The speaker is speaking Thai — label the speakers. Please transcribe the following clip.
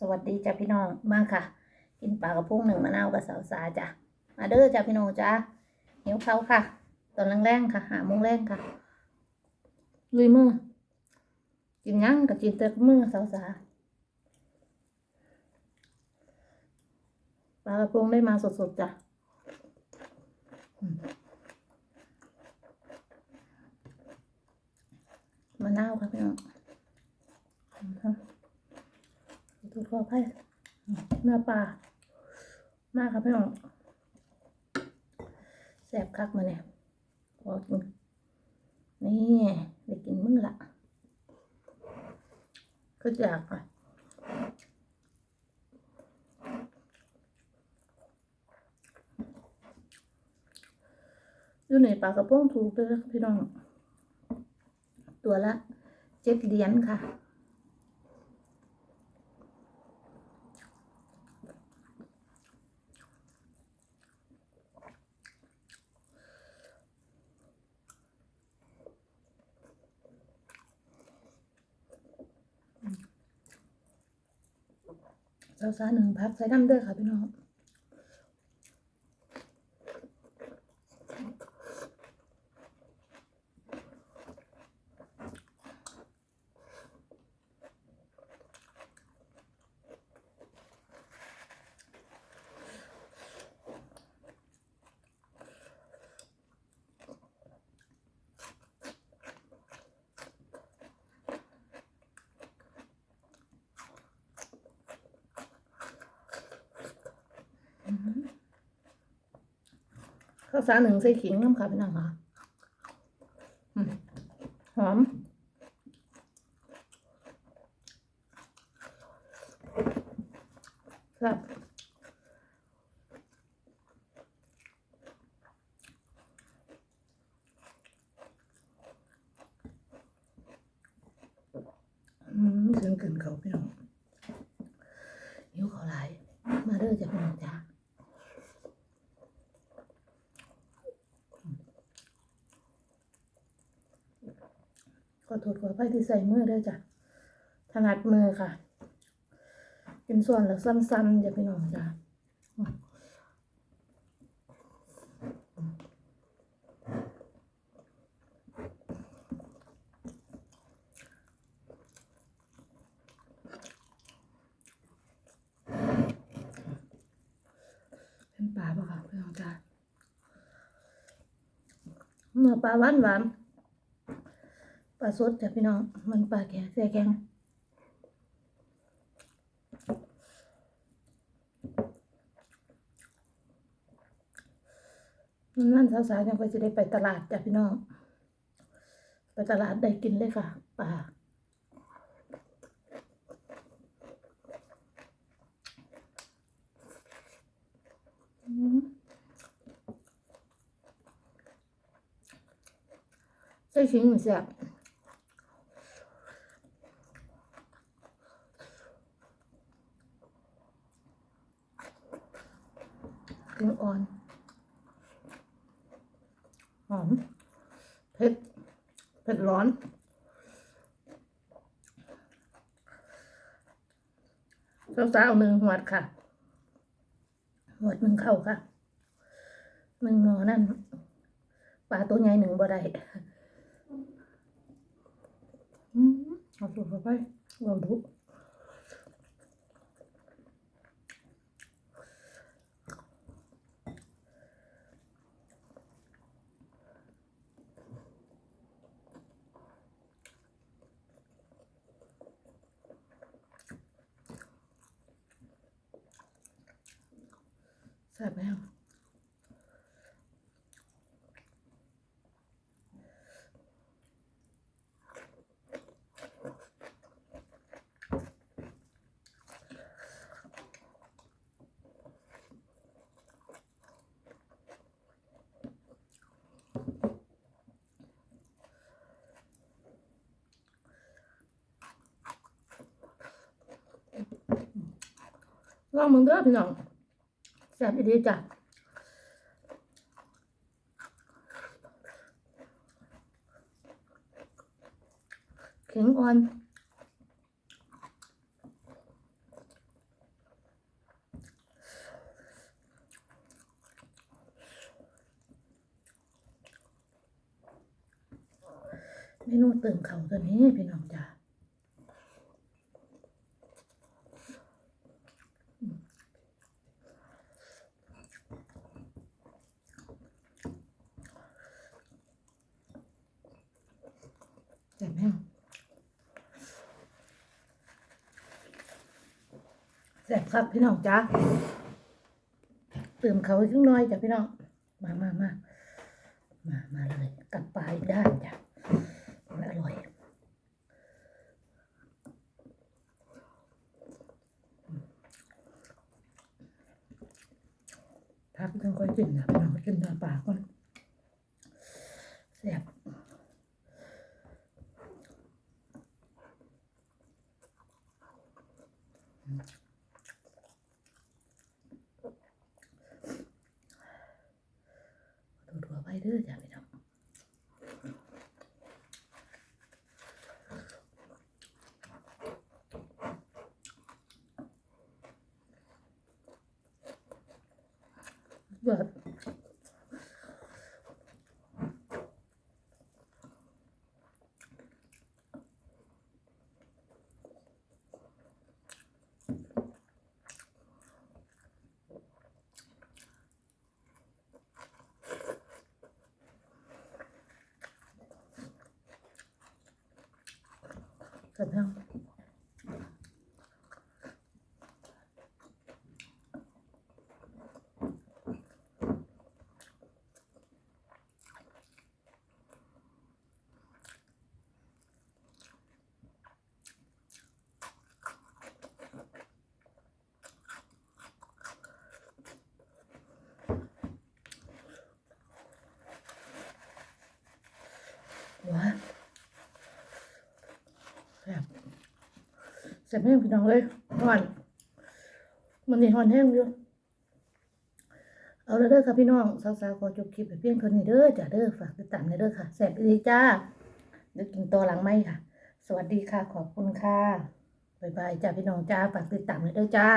Speaker 1: สวัสดีจ้ะพี่น้องมาค่ะ กินปลากระพุ้งหนึ่งมะนาวกับสาวสาจ้ะมาเด้อจ้ะพี่น้องจ้ะหิวเขาค่ะ ตอนแรงๆค่ะ หาโมงแรงค่ะลุยมือกินยังกับกินแต่กับมือสาวสาปลากระพุ้งได้มาสดๆจ้ะมมะนาวค่ะพี่น้องอืมค่ะ ตัวข อไพ่เนื้อปลามากครับพี่น้องแสบคักมาเนี่ยพอกินนี่ได้กินมึงละก็อยากอะอยู่ในปลากระป๋องถูกเลยพี่น้อง ตัวละเจ็ดเหรียญค่ะ เจ้าซาหนึ่งพักใส่น้ำเด้อค่ะพี่น้อง ข้าวสารหนึ่งใส่ขิงน้ำค่ะพี่น้องค่ะหอมครับอืมเกินเกินเขาพี่น้องหิวเขาหลายมาเด้อจะพี่น้องจ้า ขอโทษขออภัยที่ใส่มือด้วยจ้ะถนัดมือค่ะ เป็นส่วนแล้วสั้นๆอย่าไปหน่องจ้ะเป็นปลาปะค่ะพี่น้องจ้ะเนื้อปลาหวานหวานๆ ปลาสดจ้ะพี่น้อง มันปลาแกะเสียแกงนั่นสาวๆยังไปจะได้ไปตลาดจ้ะพี่น้อง ไปตลาดได้กินเลยค่ะปลาใส่ชิ้นหมูเสียบ กลิ่นอ่อน หอม เผ็ด เผ็ดร้อน สาวๆเอาหนึ่งหัวดค่ะ หัวดหนึ่งเข้าค่ะ หนึ่งหมอนั่น ปลาตัวใหญ่หนึ่งบ่ได้อืมเอาสุดเข้าไปเราดู แซ่บไหมอะลองมึงเด้อพี่น้อง แซ่บดีจ้ะเข็งอ่อนเมนูเตึงเขาตัวนี้พี่น้องจ้า แซ่บแห้งแซ่บครับพี่น้องจ้าเติมเขาอีกน้อยจ้ะพี่น้อง มามามามามาเลยกลับไปลาอีกด้านจ้ะอร่อยพักต้องค่อยกินนะพี่น้องกินตาปากก่อนแซ่บตัวตัวไปเด้อจ้ะพี่น้องเบิด แซ่บแห้งหวานแซ่บ แซ่บแม่พี่น้องเลยหอนมันนี่หอนแห้งอยู่เอาละเด้อค่ะพี่น้องสาวๆขอจบคลิปไปเพียงเท่านี้เด้อจ้าเด้อฝากติดตามเด้อค่ะแสบดีจ้าเดี๋ยวกินตัวหลังไหมค่ะ สวัสดีค่ะขอบคุณค่ะบ๊ายบายจ้าพี่น้องจ้าฝากติดตามเด้อจ้า